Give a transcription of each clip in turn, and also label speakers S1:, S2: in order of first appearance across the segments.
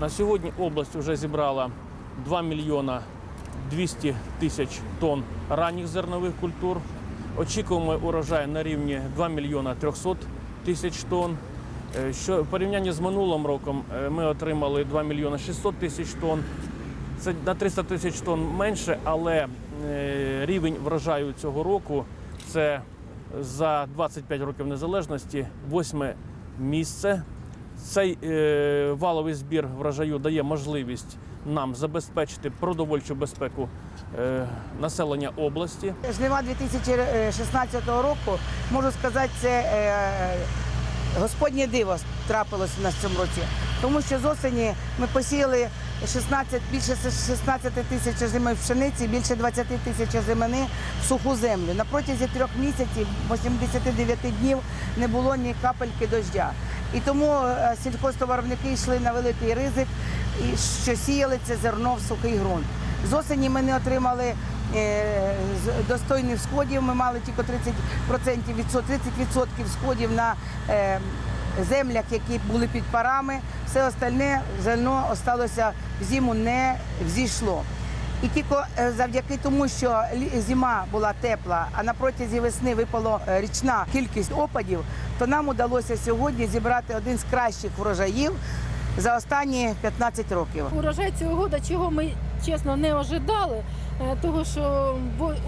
S1: На сьогодні область вже зібрала 2 мільйона 200 тисяч тонн ранніх зернових культур. Очікуємо урожай на рівні 2 мільйона 300 тисяч тонн. Е, Що в порівнянні з минулим роком е, ми отримали 2 мільйона 600 тисяч тонн. Це на 300 тисяч тонн менше, але е, рівень врожаю цього року це за 25 років незалежності восьме місце. Цей е, валовий збір врожаю дає можливість нам забезпечити продовольчу безпеку е, населення області.
S2: Жнива 2016 року, можу сказати, це е, Господнє диво трапилось у нас цьому році. Тому що з осені ми посіяли 16, більше 16 тисяч зими пшениці, більше 20 тисяч зимини в суху землю. На протязі трьох місяців, 89 днів, не було ні капельки дождя. І тому е, сільхозтоваровники йшли на великий ризик, що сіяли це зерно в сухий ґрунт. З осені ми не отримали е, достойних сходів. Ми мали тільки 30% від 30% сходів на е, землях, які були під парами. Все остальне зерно осталося в зиму не взійшло. І тільки е, завдяки тому, що зима була тепла, а на протязі весни випала е, річна кількість опадів, то нам удалося сьогодні зібрати один з кращих врожаїв за останні 15 років.
S3: Урожай цього года, чого ми чесно не ожидали, е, того що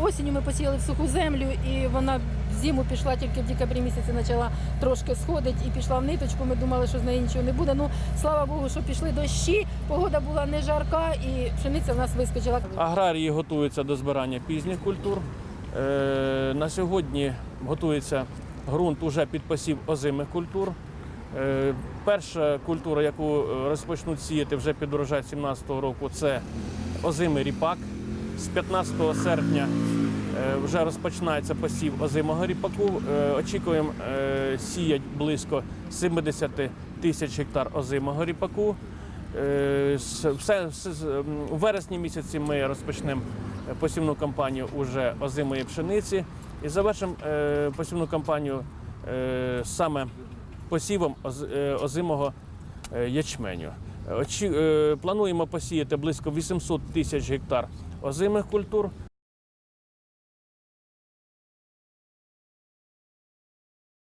S3: осінню ми посіяли в суху землю, і вона зиму пішла тільки в декабрі місяці, почала трошки сходити і пішла в ниточку. Ми думали, що з неї нічого не буде. Ну слава Богу, що пішли дощі. Погода була не жарка, і пшениця в нас вискочила.
S1: Аграрії готуються до збирання пізніх культур. Е, На сьогодні готується ґрунт уже під посів озимих культур. Е, Перша культура, яку розпочнуть сіяти вже під урожай 2017 року, це озимий ріпак. З 15 серпня вже розпочинається посів озимого ріпаку. Е, Очікуємо е, сіять близько 70 тисяч гектар озимого ріпаку. Е, Все, все у вересні місяці ми розпочнемо е, посівну кампанію уже озимої пшениці і завершимо е, посівну кампанію е, саме посівом е, озимого е, ячменю. Е, Плануємо посіяти близько 800 тисяч гектар озимих культур.